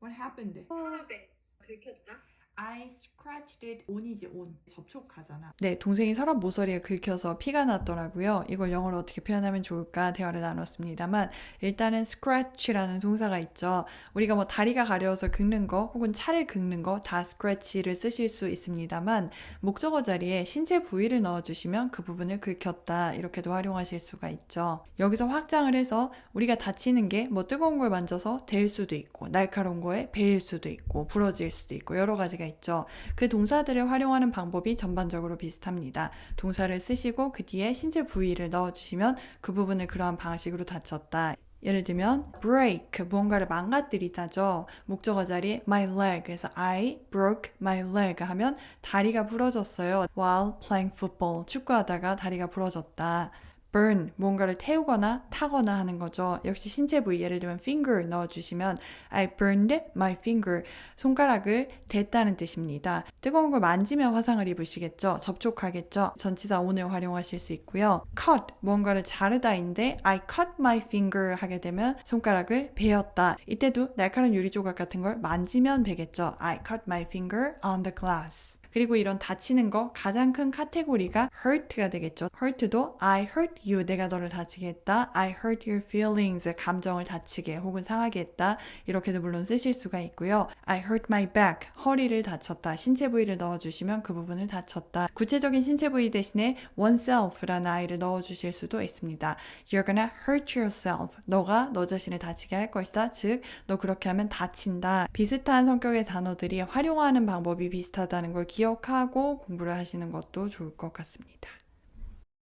What happened? I scratched it. 온이지 온. 접촉하잖아. 네, 동생이 서랍 모서리에 긁혀서 피가 났더라고요. 이걸 영어로 어떻게 표현하면 좋을까 대화를 나눴습니다만 일단은 scratch라는 동사가 있죠. 우리가 뭐 다리가 가려워서 긁는 거 혹은 차를 긁는 거 다 scratch를 쓰실 수 있습니다만 목적어 자리에 신체 부위를 넣어주시면 그 부분을 긁혔다 이렇게도 활용하실 수가 있죠. 여기서 확장을 해서 우리가 다치는 게 뭐 뜨거운 걸 만져서 될 수도 있고 날카로운 거에 베일 수도 있고 부러질 수도 있고 여러 가지가 있죠. 그 동사들을 활용하는 방법이 전반적으로 비슷합니다. 동사를 쓰시고 그 뒤에 신체 부위를 넣어주시면 그 부분을 그러한 방식으로 다쳤다. 예를 들면 break 무언가를 망가뜨리다죠. 목적어 자리에 my leg 그래서 I broke my leg 하면 다리가 부러졌어요. while playing football 축구하다가 다리가 부러졌다. Burn 무언가를 태우거나 타거나 하는 거죠. 역시 신체 부위 예를 들면 finger 넣어주시면 I burned my finger 손가락을 댔다는 뜻입니다. 뜨거운 걸 만지면 화상을 입으시겠죠. 접촉하겠죠. 전치사 오늘 활용하실 수 있고요. cut 무언가를 자르다인데 I cut my finger 하게 되면 손가락을 베었다. 이때도 날카로운 유리 조각 같은 걸 만지면 베겠죠. I cut my finger on the glass. 그리고 이런 다치는 거 가장 큰 카테고리가 hurt가 되겠죠. hurt도 I hurt you 내가 너를 다치게 했다. I hurt your feelings 감정을 다치게 혹은 상하게 했다. 이렇게도 물론 쓰실 수가 있고요. I hurt my back 허리를 다쳤다. 신체 부위를 넣어 주시면 그 부분을 다쳤다. 구체적인 신체 부위 대신에 oneself라는 아이를 넣어 주실 수도 있습니다. You're gonna hurt yourself. 너가 너 자신을 다치게 할 것이다. 즉, 너 그렇게 하면 다친다. 비슷한 성격의 단어들이 활용하는 방법이 비슷하다는 걸 기억하고 공부를 하시는 것도 좋을 것 같습니다.